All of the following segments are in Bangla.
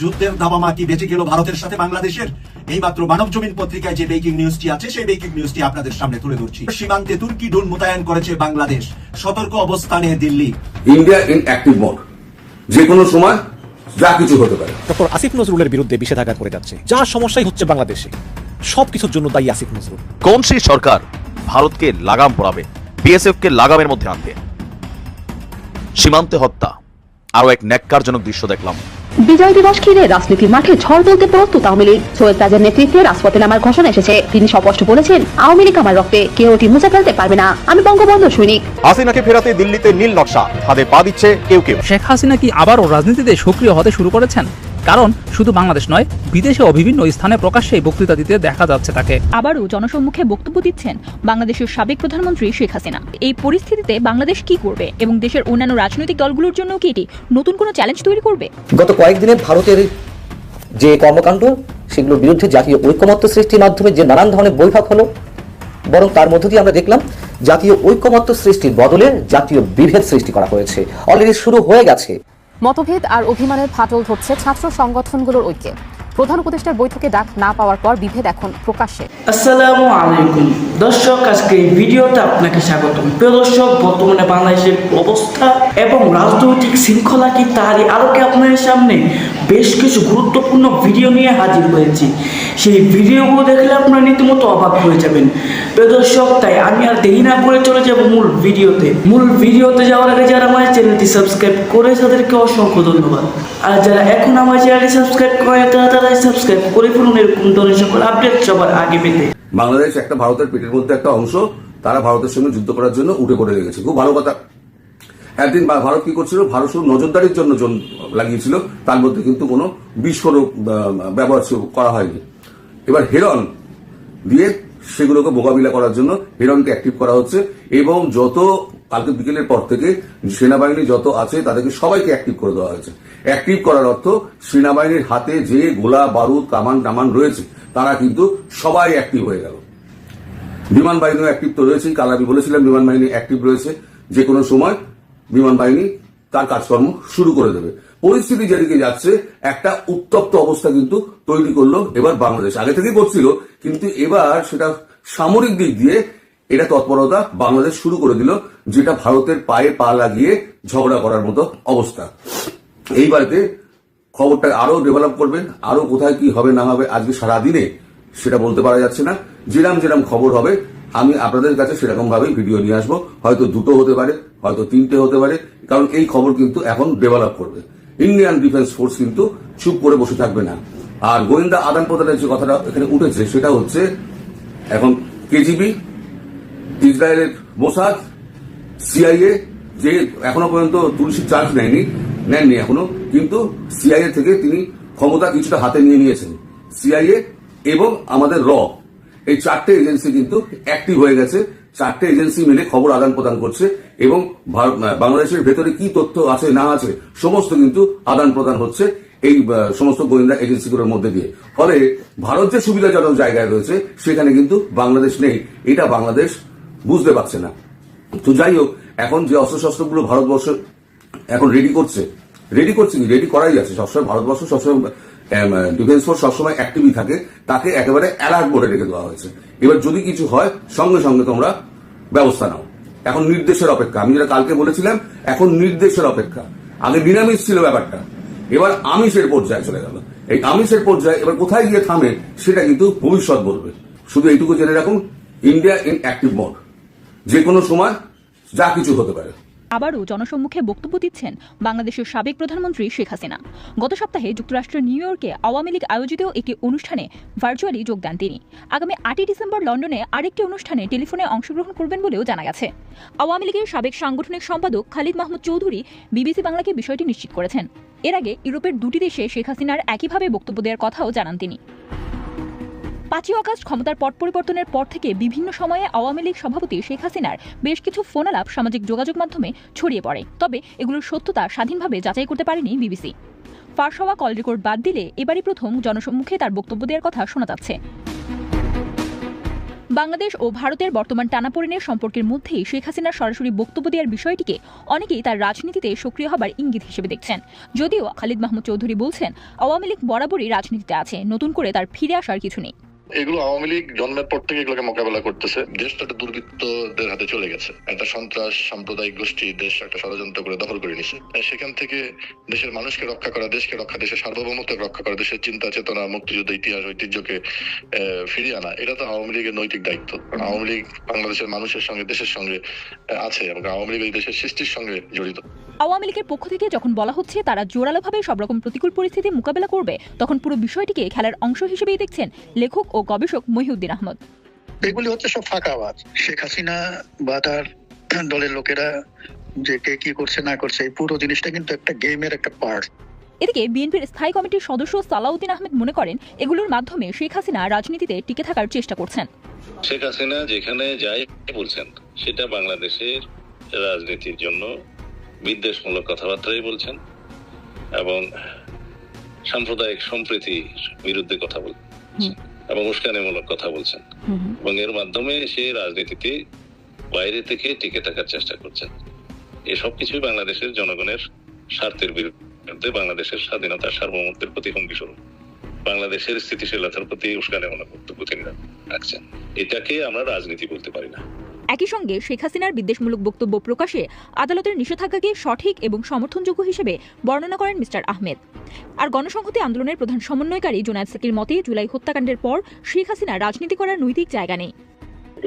যুদ্ধের দাবামা কি বেঁচে গেল ভারতের সাথে বাংলাদেশের। এইমাত্র মানব জমিন পত্রিকায় যে ব্রেকিং নিউজটি আছে সেই ব্রেকিং নিউজটি আপনাদের সামনে তুলে ধরছি। সীমান্তে তুর্কি ড্রোন মোতায়েন করেছে বাংলাদেশ। সতর্ক অবস্থানে Delhi. India in active mode যে কোনো সময় যা কিছু হতে পারে। ডক্টর আসিফ নজরুলের বিরুদ্ধে বিষেধাজ্ঞা করে যাচ্ছে। যা সমস্যাই হচ্ছে বাংলাদেশে। সবকিছুর জন্য দায়ী আসিফ নজরুল। কোন সেই সরকার ভারতকে লাগাম পড়াবে বিএসএফ কে লাগামের মধ্যে আনবে সীমান্তে হত্যা। আরও এক ন্যাক্কারজনক দৃশ্য দেখলাম। বিজয় দিবস ঘিরে রাজনীতির মাঠে ঝড় বলতে প্রস্তুত আওয়ামী লীগ। সৈয়দ তাজের নেতৃত্বে রাজপথে নামার ঘোষণা এসেছে। তিনি স্পষ্ট বলেছেন আওয়ামী লীগ আমার রক্তে কেউ এটি মুছে ফেলতে পারবে না। আমি বঙ্গবন্ধু সৈনিক। হাসিনাকে ফেরাতে দিল্লিতে নীল নকশা। হাতে পা দিচ্ছে কেউ কেউ। শেখ হাসিনা কি আবারও রাজনীতিতে সক্রিয় হতে শুরু করেছেন? কারণ শুধু বাংলাদেশ নয় বিদেশেও বিভিন্ন স্থানে প্রকাশ্যে বক্তৃতা দিতে দেখা যাচ্ছে তাকে। আবারও জনসম্মুখে বক্তব্য দিচ্ছেন বাংলাদেশের সাবেক প্রধানমন্ত্রী শেখ হাসিনা। এই পরিস্থিতিতে বাংলাদেশ কি করবে এবং দেশের অন্যান্য রাজনৈতিক দলগুলোর জন্য কি এটি নতুন কোনো চ্যালেঞ্জ তৈরি করবে? গত কয়েকদিনে ভারতের যে কর্মকাণ্ড সেগুলোর বিরুদ্ধে জাতীয় ঐক্যমত্য সৃষ্টির মাধ্যমে যে নানান ধরনের বৈঠক হলো বরং তার মধ্য দিয়ে আমরা দেখলাম জাতীয় ঐক্যমত্য সৃষ্টির বদলে জাতীয় বিভেদ সৃষ্টি করা হয়েছে। অলরেডি শুরু হয়ে গেছে। মতভেদ আর অভিমানের ফাটল ধরছে ছাত্র সংগঠনগুলোর ঐক্যে। প্রধান উপদেষ্টার বৈঠকে ডাক না পাওয়ার পর বিভেদ এখন প্রকাশ্যে। আসসালামু আলাইকুম। দর্শক, আজকে এই ভিডিওতে আপনাকে স্বাগতম। প্রিয় দর্শক, বর্তমানে বাংলাদেশের অবস্থা এবং রাজনৈতিক শৃঙ্খলা কি তারই আলোকে আপনাদের সামনে বেশ কিছু গুরুত্বপূর্ণ ভিডিও নিয়ে হাজির হয়েছি। সেই ভিডিওগুলো দেখলে আপনারা রীতিমতো অবাক হয়ে যাবেন। প্রিয় দর্শক, তাই আমি আর দেরি না করে চলে যাব মূল ভিডিওতে। মূল ভিডিওতে যাওয়ার আগে যারা আমার চ্যানেলটি সাবস্ক্রাইব করে তাদেরকে অসংখ্য ধন্যবাদ। আর যারা এখন আমার চ্যানেলটি সাবস্ক্রাইব করে তারা সাবস্ক্রাইব করে ফেলুন, এরকম ধরনের সকল আপডেট সবার আগে পেতে। বাংলাদেশ একটা ভারতের পেটের মধ্যে একটা অংশ, তারা ভারতের সঙ্গে যুদ্ধ করার জন্য উঠে পড়ে লেগেছে খুব ভালো কথা। একদিন ভারত কি করছিল? ভারত শুধু নজরদারির জন্য জন লাগিয়েছিল, তার মধ্যে কিন্তু কোনো বিস্ফোরক ব্যবহার করা হয়নি। এবার হেরন দিয়ে সেগুলোকে মোকাবিলা করার জন্য হেরনকে অ্যাক্টিভ করা হচ্ছে এবং যত কালকে বিকেলের পর থেকে সেনাবাহিনী যত আছে তাদেরকে সবাইকে অ্যাক্টিভ করে দেওয়া হয়েছে। অ্যাক্টিভ করার অর্থ সেনাবাহিনীর হাতে যে গোলা, বারুদ, কামান, টামান রয়েছে, তারা কিন্তু সবাই অ্যাক্টিভ হয়ে গেল। বিমান বাহিনীও অ্যাক্টিভ তো রয়েছেই, কাল আমি বলেছিলাম বিমান বাহিনী অ্যাক্টিভ রয়েছে। যে কোনো সময় বিমান বাহিনী তার কাজকর্ম শুরু করে দেবে। পরিস্থিতি যেদিকে যাচ্ছে, একটা উত্তপ্ত অবস্থা কিন্তু তৈরি করল এবার বাংলাদেশ। আগে থেকেই করছিল কিন্তু এবার সেটা সামরিক দিক দিয়ে এটা তৎপরতা বাংলাদেশ শুরু করে দিল, যেটা ভারতের পায়ে পা লাগিয়ে ঝগড়া করার মতো অবস্থা। এইবারেতে খবরটা আরও ডেভেলপ করবেন, আরও কোথায় কি হবে না হবে আজকে সারাদিনে সেটা বলতে পারা যাচ্ছে না। যেরাম যেরাম খবর হবে, আমি আপনাদের কাছে সেরকম ভাবেই ভিডিও নিয়ে আসব। হয়তো দুটো হতে পারে, হয়তো তিনটে হতে পারে, কারণ এই খবর কিন্তু এখন ডেভেলপ করবে। ইন্ডিয়ান ডিফেন্স ফোর্স কিন্তু চুপ করে বসে থাকবে না। আর গোয়েন্দা আদান প্রদানের যে কথাটা এখানে উঠেছে, সেটা হচ্ছে এখন কেজিবি ইসরায়েলের মোসাদ সিআইএ যে এখনও পর্যন্ত তুলসীর চার্জ নেয়নি, নেননি এখনও, কিন্তু সিআইএ থেকে তিনি ক্ষমতা কিছুটা হাতে নিয়ে নিয়েছেন। সিআইএ এবং আমাদের র, এই চারটে এজেন্সি কিন্তু অ্যাক্টিভ হয়ে গেছে। চারটে এজেন্সি মিলে খবর আদান প্রদান করছে। এবং বাংলাদেশের ভেতরে কি তথ্য আছে, না আছে, সমস্ত কিন্তু আদান প্রদান হচ্ছে এই সমস্ত গোয়েন্দা এজেন্সিগুলোর মধ্যে দিয়ে। ফলে ভারত যে সুবিধাজনক জায়গায় রয়েছে, সেখানে কিন্তু বাংলাদেশ নেই। এটা বাংলাদেশ বুঝতে পারছে না। তো যাই হোক, এখন যে অস্ত্রশস্ত্রগুলো ভারতবর্ষ এখন রেডি করছে রেডি করছে কি? রেডি করাই আছে সবসময় ভারতবর্ষ, সবসময় ডিফেন্স ফোর্স সবসময় অ্যাক্টিভই থাকে। তাকে একেবারে অ্যালার্ট বোর্ডে রেখে দেওয়া হয়েছে। এবার যদি কিছু হয়, সঙ্গে সঙ্গে তোমরা ব্যবস্থা নাও। এখন নির্দেশের অপেক্ষা। আমি যেটা কালকে বলেছিলাম, এখন নির্দেশের অপেক্ষা। আগে নিরামিষ ছিল ব্যাপারটা। এবার আমিষের পর্যায়ে চলে গেল। এই আমিষের পর্যায়ে এবার কোথায় গিয়ে থামে, সেটা কিন্তু ভবিষ্যৎ বলবে। শুধু এইটুকু জেনে রাখুন ইন্ডিয়া ইন অ্যাক্টিভ মোড যে কোনো সময় যা কিছু হতে পারে। আবারও জনসম্মুখে বক্তব্য দিচ্ছেন বাংলাদেশের সাবেক প্রধানমন্ত্রী শেখ হাসিনা। গত সপ্তাহে যুক্তরাষ্ট্রের নিউ ইয়র্কে আওয়ামী লীগ আয়োজিত একটি অনুষ্ঠানে ভার্চুয়ালি যোগ দেন তিনি। আগামী আটই ডিসেম্বর লন্ডনে আরেকটি অনুষ্ঠানে টেলিফোনে অংশগ্রহণ করবেন বলেও জানা গেছে। আওয়ামী লীগের সাবেক সাংগঠনিক সম্পাদক খালিদ মাহমুদ চৌধুরী বিবিসি বাংলাকে বিষয়টি নিশ্চিত করেছেন। এর আগে ইউরোপের দুটি দেশে শেখ হাসিনার একইভাবে বক্তব্য দেওয়ার কথাও জানান তিনি। পাঁচই অগাস্ট ক্ষমতার পট পরিবর্তনের পর থেকে বিভিন্ন সময়ে আওয়ামী লীগ সভাপতি শেখ হাসিনার বেশ কিছু ফোনালাপ সামাজিক যোগাযোগ মাধ্যমে ছড়িয়ে পড়ে। তবে এগুলোর সত্যতা স্বাধীনভাবে যাচাই করতে পারেনি বিবিসি। ফাঁস হওয়া কল রেকর্ড বাদ দিলে এবারই প্রথম জনসম্মুখে তার বক্তব্য দেওয়ার কথা শোনা যাচ্ছে। বাংলাদেশ ও ভারতের বর্তমান টানাপোড়েনের সম্পর্কের মধ্যেই শেখ হাসিনার সরাসরি বক্তব্য দেওয়ার বিষয়টিকে অনেকেই তার রাজনীতিতে সক্রিয় হবার ইঙ্গিত হিসেবে দেখছেন। যদিও খালিদ মাহমুদ চৌধুরী বলছেন, আওয়ামী লীগ বরাবরই রাজনীতিতে আছে, নতুন করে তার ফিরে আসার কিছু নেই। এগুলো আওয়ামী লীগ জন্মের পর থেকে এগুলোকে মোকাবেলা করতেছে। দেশটা একটা দুর্বৃত্তদের হাতে চলে গেছে। একটা সন্ত্রাস, সাম্প্রদায়িক গোষ্ঠী, দেশ একটা ষড়যন্ত্র করে দখল করে নিছে। সেখান থেকে দেশের মানুষকে রক্ষা করা, দেশকে রক্ষা, দেশের সার্বভৌমত্ব রক্ষা করা, দেশের চিন্তা, চেতনা, মুক্তিযুদ্ধ, ইতিহাস, ঐতিহ্যকে ফিরিয়ে আনা, এটা তো আওয়ামী লীগের নৈতিক দায়িত্ব। আওয়ামী লীগ বাংলাদেশের মানুষের সঙ্গে, দেশের সঙ্গে আছে এবং আওয়ামী লীগ দেশের সৃষ্টির সঙ্গে জড়িত। আওয়ামী লীগের পক্ষ থেকে যখন বলা হচ্ছে তারা জোরালোভাবে সব রকম প্রতিকূল পরিস্থিতি মোকাবেলা করবে, তখন পুরো বিষয়টিকে খেলার অংশ হিসেবেই দেখছেন লেখক ও গবেষক মহিউদ্দিন আহমদ। এগুলি হচ্ছে সব ফাঁকা আওয়াজ। শেখ হাসিনা বা তার দলের লোকেরা যে কে কি করছে না করছে এই পুরো জিনিসটা কিন্তু একটা গেমের একটা পার্ট এদিকে বিএনপির স্থায়ী কমিটির সদস্য সালাউদ্দিন আহমেদ মনে করেন এগুলোর মাধ্যমে শেখ হাসিনা রাজনীতিতে টিকে থাকার চেষ্টা করছেন। শেখ হাসিনা যেখানে যাই বলছেন সেটা বাংলাদেশের রাজনীতির জন্য বিদ্বেষমূলক কথাবার্তাই বলছেন এবং সাম্প্রদায়িক সম্প্রীতির বিরুদ্ধে কথা বলছেন। এবং উস্কানিমূলক কথা বলছেন। এবং এর মাধ্যমে সে রাজনীতিতে বাইরে থেকে টিকে থাকার চেষ্টা করছেন। এসব কিছুই বাংলাদেশের জনগণের স্বার্থের বিরুদ্ধে বাংলাদেশের স্বাধীনতার সার্বভৌমত্বের প্রতি হুমকি স্বরূপ। বাংলাদেশের স্থিতিশীলতার প্রতি উস্কানিমূলক বক্তব্য তিনি রাখছেন। এটাকে আমরা রাজনীতি বলতে পারি না। একই সঙ্গে শেখ হাসিনার বিদ্বেষমূলক বক্তব্য প্রকাশে আদালতের নিষেধাজ্ঞাকে সঠিক এবং সমর্থনযোগ্য হিসেবে বর্ণনা করেন মিস্টার আহমেদ। আর গণসংহতি আন্দোলনের প্রধান সমন্বয়কারী জোনায়দ সাকির মতে, জুলাই হত্যাকাণ্ডের পর শেখ হাসিনা রাজনীতি করার নৈতিক জায়গা নেই।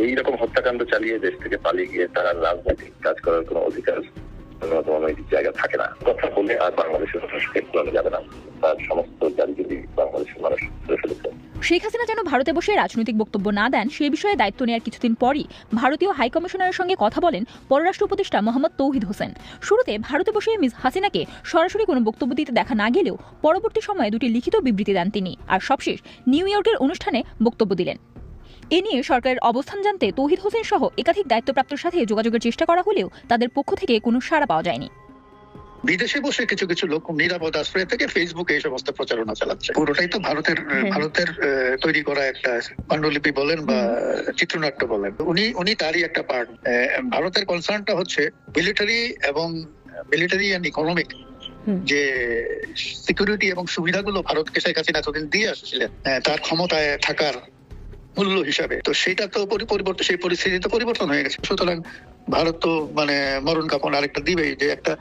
এইরকম হত্যাকাণ্ড চালিয়ে দেশ থেকে পালিয়ে গিয়ে তারা রাজনৈতিক কাজ করার কোনো অধিকার জায়গা থাকে না। কথা বলে আর বাংলাদেশের মানুষ ফেরানো যাবে না। তার সমস্ত জারি যদি বাংলাদেশের মানুষ শেখ হাসিনা যেন ভারতে বসে রাজনৈতিক বক্তব্য না দেন, সে বিষয়ে দায়িত্ব নেওয়ার কিছুদিন পরই ভারতীয় হাইকমিশনারের সঙ্গে কথা বলেন পররাষ্ট্র উপদেষ্টা মোহাম্মদ তৌহিদ হোসেন। শুরুতে ভারতে বসে মিস হাসিনাকে সরাসরি কোনো বক্তব্য দিতে দেখা না গেলেও পরবর্তী সময়ে দুটি লিখিত বিবৃতি দেন তিনি। আর সবশেষ নিউ ইয়র্কের অনুষ্ঠানে বক্তব্য দিলেন। এ নিয়ে সরকারের অবস্থান জানতে তৌহিদ হোসেন সহ একাধিক দায়িত্বপ্রাপ্তর সাথে যোগাযোগের চেষ্টা করা হলেও তাদের পক্ষ থেকে কোনো সাড়া পাওয়া যায়নি। বিদেশে বসে কিছু কিছু লোক নিরাপদ আশ্রয় থেকে ফেসবুকে এই সমস্ত প্রচারণা চালাচ্ছে। পুরোটাই তো ভারতের ভারতের তৈরি করা একটা পাণ্ডুলিপি বলেন বা চিত্রনাট্য বলেন। উনি উনি তারই একটা পার্ট ভারতের কনসার্নটা হচ্ছে মিলিটারি এবং মিলিটারি অ্যান্ড ইকোনমিক যে সিকিউরিটি এবং সুবিধাগুলো ভারতকে শেখ হাসিনা এতদিন দিয়ে আসছিলেন তার ক্ষমতায় থাকার মূল্য হিসাবে। তো সেটা তো পরিবর্তন সেই পরিস্থিতি তো পরিবর্তন হয়ে গেছে। সুতরাং ভারত তো মানে মরণ কাপড় আরেকটা দিবেই যে একটা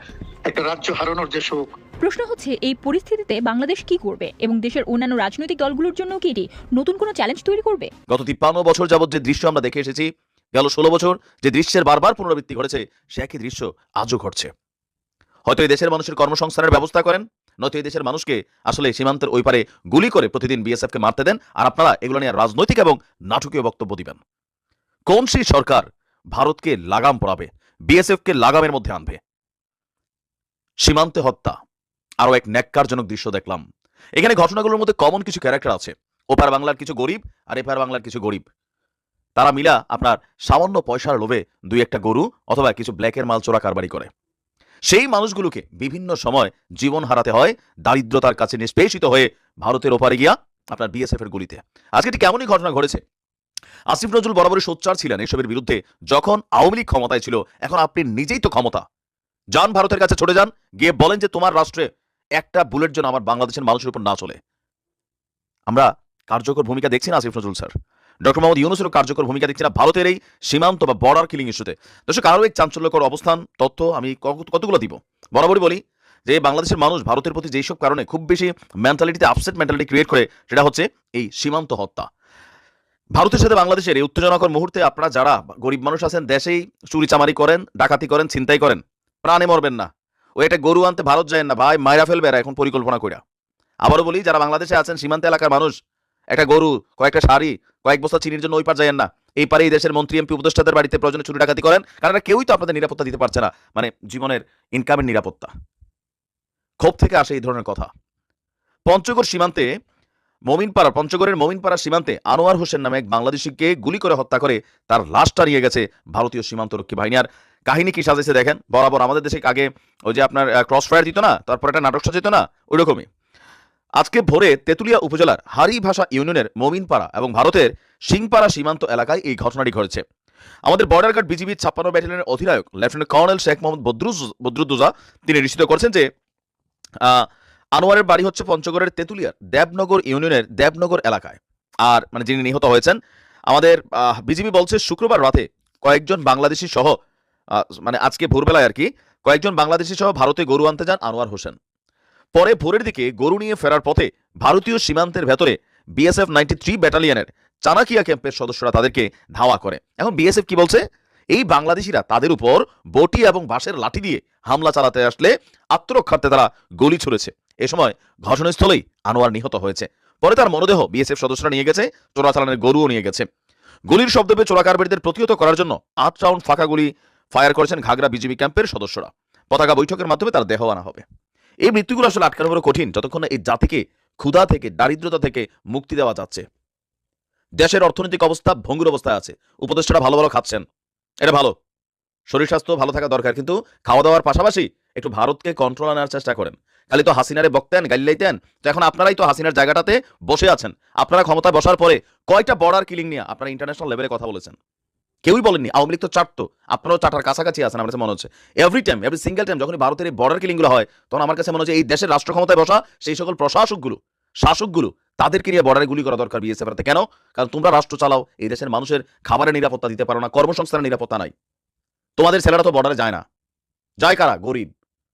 একটা রাজ্য হারানোর যে শোক। প্রশ্ন হচ্ছে এই পরিস্থিতিতে বাংলাদেশ কি করবে? এবং দেশের অন্যান্য রাজনৈতিক দলগুলোর জন্য কি এটি নতুন কোনো চ্যালেঞ্জ তৈরি করবে? গত তিপ্পান্ন বছর যাবৎ যে দৃশ্য আমরা দেখে এসেছি গেল ষোলো বছর যে দৃশ্যের বারবার পুনরাবৃত্তি ঘটেছে সে একই দৃশ্য আজও ঘটছে। হয়তো এই দেশের মানুষের কর্মসংস্থানের ব্যবস্থা করেন নয়তো এই দেশের মানুষকে আসলে সীমান্তের ওই পারে গুলি করে প্রতিদিন বিএসএফকে মারতে দেন, আর আপনারা এগুলো নিয়ে রাজনৈতিক এবং নাটকীয় বক্তব্য দিবেন। কোন সেই সরকার ভারতকে লাগাম পড়াবে বিএসএফকে লাগামের মধ্যে আনবে? সীমান্তে হত্যা, আরও এক ন্যাক্কারজনক দৃশ্য দেখলাম। এখানে ঘটনাগুলোর মধ্যে কমন কিছু ক্যারেক্টার আছে। ওপার বাংলার কিছু গরিব, আর এপার বাংলার কিছু গরিব। তারা মিলা আপনার সামান্য পয়সার লোভে দুই একটা গরু অথবা কিছু ব্ল্যাকের মাল চোরা কারবারি করে। সেই মানুষগুলোকে বিভিন্ন সময় জীবন হারাতে হয়, দারিদ্রতার কাছে নিষ্পেষিত হয়ে ভারতের ওপারে গিয়া আপনার বিএসএফ এর গুলিতে। আজকে এটি কেমনই ঘটনা ঘটেছে। আসিফ নজরুল বরাবরই সোচ্চার ছিলেন এসবের বিরুদ্ধে, যখন আওয়ামী লীগ ক্ষমতায় ছিল, এখন আপনি নিজেই তো ক্ষমতা। যান ভারতের কাছে ছড়ে যান, গিয়ে বলেন যে তোমার রাষ্ট্রে একটা বুলেট যেন আমার বাংলাদেশের মানুষের উপর না চলে। আমরা কার্যকর ভূমিকা দেখছি না আসিফ নজরুল স্যার। ডক্টর মোহাম্মদ ইউনুসেরও কার্যকর ভূমিকা দেখছি না। ভারতের এই সীমান্ত বা বর্ডার কিলিং ইস্যুতে দর্শক, আরও এক চাঞ্চল্যকর অবস্থান, তথ্য আমি কতগুলো দিব? বরাবরই বলি যে বাংলাদেশের মানুষ ভারতের প্রতি যেসব কারণে খুব বেশি মেন্টালিটিতে আপসেট মেন্টালিটি ক্রিয়েট করে, সেটা হচ্ছে এই সীমান্ত হত্যা। ভারতের সাথে বাংলাদেশের এই উত্তেজনাকর মুহূর্তে আপনারা যারা গরিব মানুষ আছেন, দেশেই চুরি চামারি করেন, ডাকাতি করেন, ছিনতাই করেন, প্রাণে মরবেন না। ওই একটা গরু আনতে ভারত যায় না, ভাই, মাইরা ফেলবে এখন পরিকল্পনা কইরা। আবারও বলি, যারা বাংলাদেশে আছেন, সীমান্ত এলাকার মানুষ একটা গরু, কয়েকটা শাড়ি, কয়েক বস্তা চিনির জন্য ওই পার যায়েন না। এই পারে এই দেশের মন্ত্রী, এমপি, উপদেষ্টাদের বাড়িতে প্রয়োজনে চুরি ডাকাতি করেন, কারণ কেউই তো আপনাদের নিরাপত্তা দিতে পারছে না। মানে জীবনের ইনকামের নিরাপত্তা। ক্ষোভ থেকে আসে এই ধরনের কথা। পঞ্চগড় সীমান্তে, মমিনপাড়া, পঞ্চগড়ের মমিনপাড়া সীমান্তে আনোয়ার হোসেন নামে এক বাংলাদেশিকে গুলি করে হত্যা করে তার লাশটা নিয়ে গেছে ভারতীয় সীমান্তরক্ষী বাহিনী। আর কাহিনী কি সাজেছে দেখেন? বরাবর আমাদের দেশে আগে ওই যে আপনার ক্রস ফায়ার দিত না, তারপর একটা নাটক সাজিত না? ওই রকমই আজকে ভোরে তেতুলিয়া উপজেলার হারি ভাষা ইউনিয়নের মমিনপাড়া এবং ভারতের সিংপাড়া সীমান্ত এলাকায় এই ঘটনাটি ঘটেছে। আমাদের বর্ডার গার্ড বিজিবির ছাপ্পান্ন ব্যাটালিয়নের অধিনায়ক লেফটেন্যান্ট কর্নেল শেখ মোহাম্মদ বদরুজ বদরুদ্দুজা, তিনি নিশ্চিত করেছেন যে আনোয়ারের বাড়ি হচ্ছে পঞ্চগড়ের তেতুলিয়ার দেবনগর ইউনিয়নের দেবনগর এলাকায়। আর মানে যিনি নিহত হয়েছেন, আমাদের বিজিবি বলছে শুক্রবার রাতে কয়েকজন বাংলাদেশি সহ মানে আজকে ভোরবেলায় আর কি, কয়েকজন বাংলাদেশি সহ ভারতে গরু আনতে যান আনোয়ার হোসেন। পরে ভোরের দিকে গরু নিয়ে ফেরার পথে ভারতীয় সীমান্তের ভেতরে বিএসএফ নাইনটি থ্রি ব্যাটালিয়নের চানাকিয়া ক্যাম্পের সদস্যরা তাদেরকে ধাওয়া করে। এখন বিএসএফ কি বলছে? এই বাংলাদেশিরা তাদের উপর বটি এবং বাঁশের লাঠি দিয়ে হামলা চালাতে আসলে আত্মরক্ষার্থে তারা গুলি ছুড়েছে। এ সময় ঘটনাস্থলেই আনোয়ার নিহত হয়েছে। পরে তার মরদেহ বিএসএফ সদস্যরা নিয়ে গেছে, চোরাচালানের গরুও নিয়ে গেছে। গুলির শব্দ পেয়ে চোরাকারবারীদের প্রতিহত করার জন্য আট রাউন্ড ফাঁকা গুলি ফায়ার করেছেন ঘাগরা বিজিবি ক্যাম্পের সদস্যরা। পতাকা বৈঠকের মাধ্যমে তার দেহ আনা হবে। এই মৃত্যুগুলো আসলে আটকানো বড় কঠিন, যতক্ষণ এই জাতিকে ক্ষুধা থেকে, দারিদ্রতা থেকে মুক্তি দেওয়া যাচ্ছে। দেশের অর্থনৈতিক অবস্থা ভঙ্গুর অবস্থায় আছে। উপদেষ্টারা ভালো ভালো খাচ্ছেন। এটা ভালো। শরীর স্বাস্থ্য ভালো থাকা দরকার, কিন্তু খাওয়া দাওয়ার পাশাপাশি একটু ভারতকে কন্ট্রোল আনার চেষ্টা করেন। খালি তো হাসিনারে বকতেন গাইলাইতেন তো এখন আপনারাই তো হাসিনার জায়গাটাতে বসে আছেন। আপনারা ক্ষমতায় বসার পরে কয়টা বর্ডার কিলিং নিয়ে আপনারা ইন্টারন্যাশনাল লেভেলে কথা বলেছেন? কেউই বলেননি, আওয়ামী লীগ তো চাটতো, আপনারাও চাটার কাছাকাছি আছেন, আমার কাছে মনে হচ্ছে। Every time every single time যখন ভারতের এই বর্ডার কিলিংগুলো হয়, তখন আমার কাছে মনে হচ্ছে এই দেশের রাষ্ট্র ক্ষমতায় বসা সেই সকল প্রশাসকগুলো, শাসকগুলো, তাদেরকে নিয়ে বর্ডারে গুলি করা দরকার বিএসএফ এর কেন? কারণ তোমরা রাষ্ট্র চালাও, এই দেশের মানুষের খাবারের নিরাপত্তা দিতে পারো না, কর্মসংস্থানের নিরাপত্তা নাই। তোমাদের ছেলেরা তো বর্ডারে যায় না। যায় কারা? গরিব।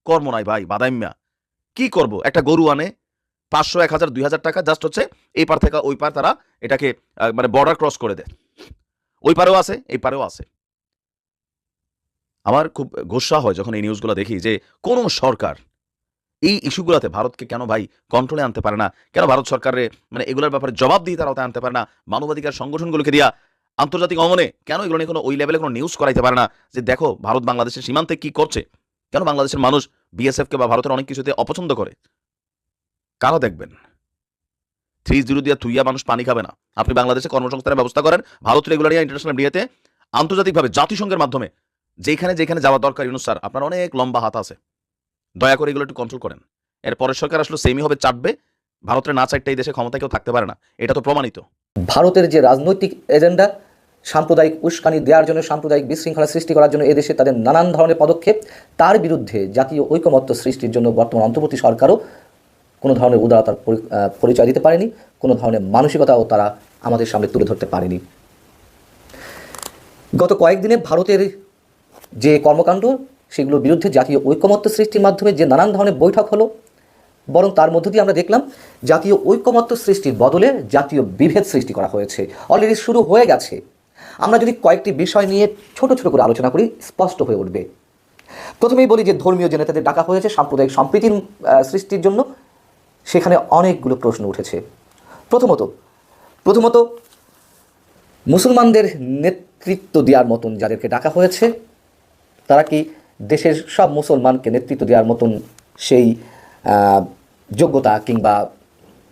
কর্ম নাই ভাই, বাদাইম্যা। কি করব? একটা গরু আনে, পাঁচশো, এক হাজার, দুই হাজার টাকা জাস্ট হচ্ছে এই পার থেকে ওই পার তারা এটাকে মানে বর্ডার ক্রস করে দেয়। ওই পারেও আছে, এই পারেও আছে। আমার খুব গোসা হয় যখন এই নিউজগুলো দেখি যে, কোন সরকার এই ইস্যুগুলোতে ভারতকে কেন ভাই কন্ট্রোলে আনতে পারে না? কেন ভারত সরকারের মানে এগুলোর ব্যাপারে জবাব দিয়ে তারা আনতে পারে না? মানবাধিকার সংগঠনগুলোকে দিয়া আন্তর্জাতিক অঙ্গনে কেন এগুলো নিয়ে কোনো ওই লেভেলে কোনো নিউজ করাইতে পারে না? যে দেখো, ভারত বাংলাদেশের সীমান্তে কি করছে? কেন বাংলাদেশের মানুষ বিএসএফকে বা ভারতের অনেক কিছুতে অপছন্দ করে? কারও দেখবেন? থ্রি জিরো দিয়া তুইয়া মানুষ পানি খাবে না। আপনি বাংলাদেশে কর্মসংস্থানের ব্যবস্থা করেন, ভারত রেগুলার ইন্টারন্যাশনাল মিডিয়াতে আন্তর্জাতিকভাবে, জাতিসংঘের মাধ্যমে, যেখানে যেখানে যাওয়া দরকার, ইউনুস স্যার, আপনার অনেক লম্বা হাত আছে। দয়া করে এগুলো একটু কন্ট্রোল করেন। এর পরের সরকার আসলে সেমি হবে, চাটবে। ভারতের না চারটা এই দেশে ক্ষমতা কেউ থাকতে পারে না। এটা তো প্রমাণিত। ভারতের যে রাজনৈতিক এজেন্ডা, সাম্প্রদায়িক উস্কানি দেওয়ার জন্য, সাম্প্রদায়িক বিশৃঙ্খলা সৃষ্টি করার জন্য, এদেশে তাদের নানান ধরনের পদক্ষেপ, তার বিরুদ্ধে জাতীয় ঐকমত্য সৃষ্টির জন্য বর্তমান অন্তর্বর্তী সরকারও কোনো ধরনের উদারতার পরিচয় দিতে পারেনি, কোনো ধরনের মানসিকতাও তারা আমাদের সামনে তুলে ধরতে পারেনি। গত কয়েকদিনে ভারতের যে কর্মকাণ্ড, সেগুলোর বিরুদ্ধে জাতীয় ঐকমত্য সৃষ্টির মাধ্যমে যে নানান ধরনের বৈঠক হলো, বরং তার মধ্য দিয়ে আমরা দেখলাম জাতীয় ঐকমত্য সৃষ্টির বদলে জাতীয় বিভেদ সৃষ্টি করা হয়েছে। অলরেডি শুরু হয়ে গেছে। আমরা যদি কয়েকটি বিষয় নিয়ে ছোট ছোট করে আলোচনা করি, স্পষ্ট হয়ে উঠবে। প্রথমেই বলি যে ধর্মীয় যে নেতাদের ডাকা হয়েছে সাম্প্রদায়িক সম্প্রীতির সৃষ্টির জন্য। সেখানে অনেকগুলো প্রশ্ন উঠেছে। প্রথমত প্রথমত, মুসলমানদের নেতৃত্ব দেওয়ার মতন যাদেরকে ডাকা হয়েছে, তারা কি দেশের সব মুসলমানকে নেতৃত্ব দেওয়ার মতন সেই যোগ্যতা কিংবা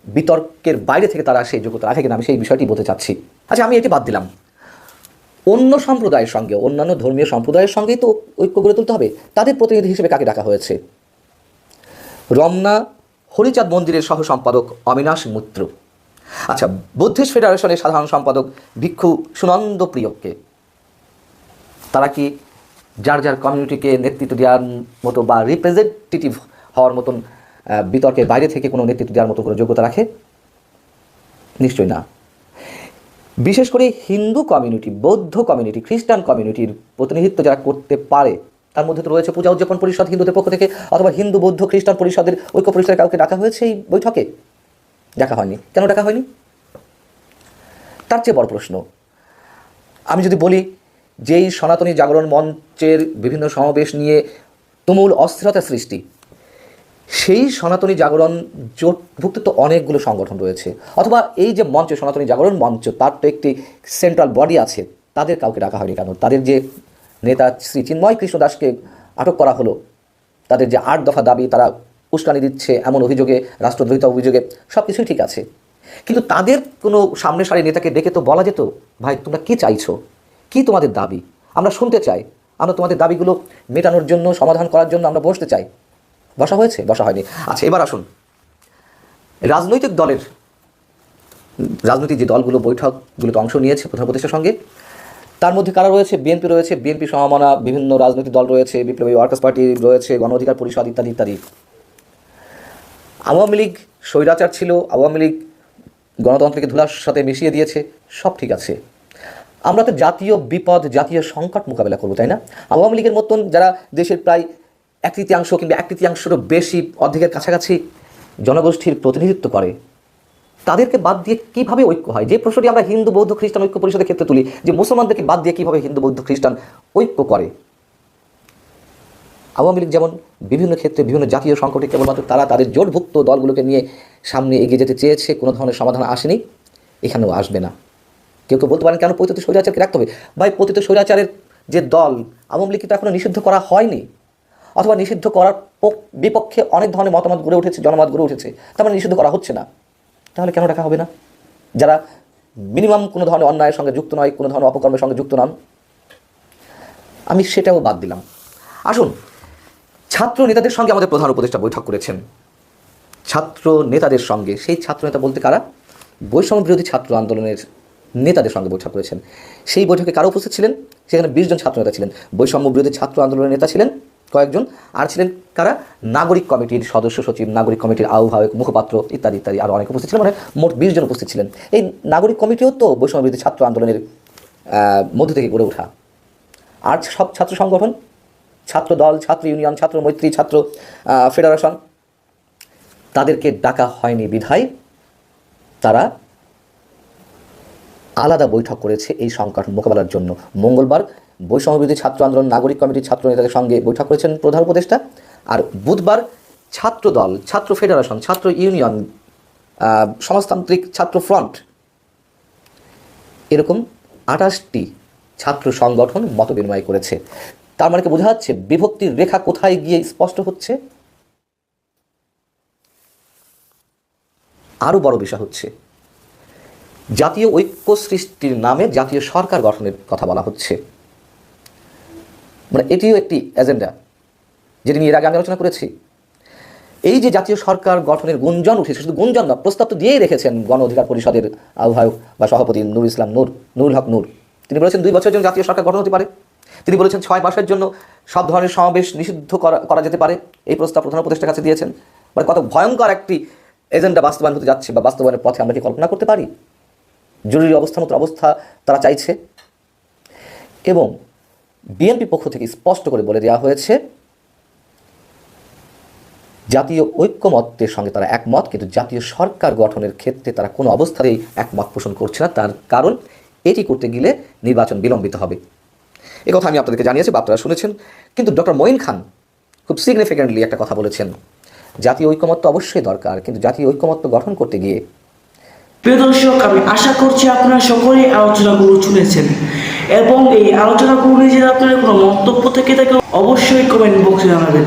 বিতর্কের বাইরে থেকে তারা সেই যোগ্যতা রাখে কিনা আমি সেই বিষয়টি বলতে চাচ্ছি। আচ্ছা আমি এটি বাদ দিলাম। অন্য সম্প্রদায়ের সঙ্গে, অন্যান্য ধর্মীয় সম্প্রদায়ের সঙ্গেই তো ঐক্য গড়ে তুলতে হবে। তাদের প্রতিনিধি হিসেবে কাকে ডাকা হয়েছে? রমনা হরিচাঁদ মন্দিরের সহ সম্পাদক অবিনাশ মিত্র। আচ্ছা বুদ্ধিস্ট ফেডারেশনের সাধারণ সম্পাদক ভিক্ষু সুনন্দ প্রিয়কে তারা কি যার যার কমিউনিটিকে নেতৃত্ব দেওয়ার মতো বা রিপ্রেজেন্টেটিভ হওয়ার মতন বিতর্কের বাইরে থেকে কোনো নেতৃত্ব দেওয়ার মতো কোনো যোগ্যতা রাখে? নিশ্চয় না। বিশেষ করে হিন্দু কমিউনিটি, বৌদ্ধ কমিউনিটি, খ্রিস্টান কমিউনিটির প্রতিনিধিত্ব যারা করতে পারে তার মধ্যে তো রয়েছে পূজা উদযাপন পরিষদ হিন্দুদের পক্ষ থেকে অথবা হিন্দু বৌদ্ধ খ্রিস্টান পরিষদের ঐক্য পরিষদের কাউকে ডাকা হয়েছে এই বৈঠকে? ডাকা হয়নি। কেন ডাকা হয়নি? তার চেয়ে বড় প্রশ্ন, আমি যদি বলি যেই সনাতনী জাগরণ মঞ্চের বিভিন্ন সমাবেশ নিয়ে তুমুল অস্থিরতা সৃষ্টি, সেই সনাতনী জাগরণ জোটভুক্ত তো অনেকগুলো সংগঠন রয়েছে। অথবা এই যে মঞ্চ সনাতনী জাগরণ মঞ্চ, তার তো একটি সেন্ট্রাল বডি আছে, তাদের কাউকে ডাকা হয়নি কেন? তাদের যে নেতা শ্রী চিন্ময় কৃষ্ণ দাসকে আটক করা হলো। তাদের যে আট দফা দাবি তারা উস্কানি দিচ্ছে এমন অভিযোগে, রাষ্ট্রদ্রোহিতা অভিযোগে সব কিছুই ঠিক আছে। কিন্তু তাদের কোনো সামনে সারি নেতাকে ডেকে তো বলা যেত, ভাই, তোমরা কি চাইছো? কি তোমাদের দাবি? আমরা শুনতে চাই। আমরা তোমাদের দাবিগুলো মেটানোর জন্য, সমাধান করার জন্য আমরা বসতে চাই। বসা হয়েছে, বসা হয়নি। আচ্ছা এবার আসুন। রাজনৈতিক দলের, রাজনৈতিক যে দলগুলো বৈঠকগুলোতে অংশ নিয়েছে প্রধান উপদেষ্টার সঙ্গে তার মধ্যে কারা রয়েছে? বিএনপি রয়েছে বিএনপি সমমানা, বিভিন্ন রাজনৈতিক দল রয়েছে, বিপ্লবী ওয়ার্কার্স পার্টি রয়েছে, গণ অধিকার পরিষদ ইত্যাদি ইত্যাদি। আওয়ামী লীগ স্বৈরাচার ছিল, আওয়ামী লীগ গণতন্ত্রকে ধুলার সাথে মিশিয়ে দিয়েছে, সব ঠিক আছে। আমরা তো জাতীয় বিপদ, জাতীয় সংকট মোকাবেলা করব, তাই না? আওয়ামী লীগের মতন যারা দেশের প্রায় এক তৃতীয়াংশ কিংবা এক তৃতীয়াংশেরও বেশি অর্ধেকের কাছাকাছি জনগোষ্ঠীর প্রতিনিধিত্ব করে তাদেরকে বাদ দিয়ে কীভাবে ঐক্য হয়? যে প্রশ্নটি আমরা হিন্দু, বৌদ্ধ, খ্রিস্টান ঐক্য পরিষদের ক্ষেত্রে তুলি, যে মুসলমানদেরকে বাদ দিয়ে কীভাবে হিন্দু, বৌদ্ধ, খ্রিস্টান ঐক্য করে? আওয়ামী লীগ যেমন বিভিন্ন ক্ষেত্রে বিভিন্ন জাতীয় সংকটে কেবলমাত্র তারা তাদের জোটভুক্ত দলগুলোকে নিয়ে সামনে এগিয়ে যেতে চেয়েছে, কোনো ধরনের সমাধান আসেনি, এখানেও আসবে না। কেউ কেউ বলতে পারেন, কেন পতিত স্বৈরাচারকে রাখতে হবে? ভাই, পতিত স্বৈরাচারের যে দল, আওয়ামী লীগকে তো এখনও নিষিদ্ধ করা হয়নি। অথবা নিষিদ্ধ করার পক- বিপক্ষে অনেক ধরনের মতামত গড়ে উঠেছে, জনমত গড়ে উঠেছে, তার মানে নিষিদ্ধ করা হচ্ছে না। তাহলে কেন রাখা হবে না? যারা মিনিমাম কোনো ধরনের অন্যায়ের সঙ্গে যুক্ত নয়, কোনো ধরনের অপকর্মের সঙ্গে যুক্ত নন, আমি সেটাও বাদ দিলাম। আসুন, ছাত্র নেতাদের সঙ্গে আমাদের প্রধান উপদেষ্টা বৈঠক করেছেন। ছাত্র নেতাদের সঙ্গে, সেই ছাত্র নেতা বলতে কারা? বৈষম্য বিরোধী ছাত্র আন্দোলনের নেতাদের সঙ্গে বৈঠক করেছেন। সেই বৈঠকে কারা উপস্থিত ছিলেন? সেখানে বিশ জন ছাত্র নেতা ছিলেন। বৈষম্য বিরোধী ছাত্র আন্দোলনের নেতা ছিলেন কয়েকজন। আর ছিলেন কারা? নাগরিক কমিটির সদস্য সচিব, নাগরিক কমিটির আহ্বায়ক, মুখপাত্র ইত্যাদি ইত্যাদি। আরও অনেক উপস্থিত ছিলেন মানে মোট বিশ জন উপস্থিত ছিলেন। এই নাগরিক কমিটিও তো বৈষম্য বিরোধী ছাত্র আন্দোলনের মধ্য থেকে গড়ে ওঠা। আর সব ছাত্র সংগঠন, ছাত্র দল, ছাত্র ইউনিয়ন, ছাত্র মৈত্রী, ছাত্র ফেডারেশন, তাদেরকে ডাকা হয়নি বিধায়। তারা আলাদা বৈঠক করেছে এই সংকট মোকাবেলার জন্য। মঙ্গলবার বৈষম্যবিরোধী ছাত্র আন্দোলন, নাগরিক কমিটির ছাত্র নেতাদের সঙ্গে বৈঠক করেছেন প্রধান উপদেষ্টা। আর বুধবার ছাত্র দল ছাত্র ফেডারেশন, ছাত্র ইউনিয়ন সমাজতান্ত্রিক ছাত্র ফ্রন্ট এরকম আঠাশটি ছাত্র সংগঠন মত বিনিময় করেছে। তার মানে কি বোঝা যাচ্ছে বিভক্তির রেখা কোথায় গিয়ে স্পষ্ট হচ্ছে? আরও বড় বিষয় হচ্ছে জাতীয় ঐক্য সৃষ্টির নামে জাতীয় সরকার গঠনের কথা বলা হচ্ছে। মানে এটিও একটি এজেন্ডা, যেটি নিয়ে এর আগে আমি আলোচনা করেছি। এই যে জাতীয় সরকার গঠনের গুঞ্জন উঠেছে, শুধু গুঞ্জন না, প্রস্তাব তো দিয়েই রেখেছেন গণ অধিকার পরিষদের আহ্বায়ক বা সভাপতি নুর ইসলাম নূর, নুরুল হক নূর। তিনি বলেছেন দুই বছরের জন্য জাতীয় সরকার গঠন হতে পারে। তিনি বলেছেন ছয় মাসের জন্য সব ধরনের সমাবেশ নিষিদ্ধ করা করা যেতে পারে। এই প্রস্তাব প্রধান উপদেষ্টার কাছে দিয়েছেন। মানে কত ভয়ঙ্কর একটি এজেন্ডা বাস্তবায়ন হতে যাচ্ছে বা বাস্তবায়নের পথে আমরা কি কল্পনা করতে পারি? জরুরি অবস্থা মতো অবস্থা তারা চাইছে। এবং বিএনপি পক্ষ থেকে স্পষ্ট করে বলে দেওয়া হয়েছে, জাতীয় ঐক্যমত্যের সঙ্গে তারা একমত, কিন্তু জাতীয় সরকার গঠনের ক্ষেত্রে তারা কোনো অবস্থাতেই একমত পোষণ করছে না। তার কারণ, এটি করতে গেলে নির্বাচন বিলম্বিত হবে। এ কথা আমি আপনাদেরকে জানিয়েছি বা আপনারা শুনেছেন, কিন্তু ডক্টর মঈন খান খুব সিগনিফিক্যান্টলি একটা কথা বলেছেন। জাতীয় ঐক্যমত্য অবশ্যই দরকার, কিন্তু জাতীয় ঐক্যমত্য গঠন করতে গিয়ে প্রিয় দর্শক, আমি আশা করছি আপনারা সকলে আলোচনাগুলো শুনেছেন এবং এই আলোচনাগুলো নিয়ে যদি আপনার কোনো মন্তব্য থেকে থাকে অবশ্যই কমেন্ট বক্সে জানাবেন।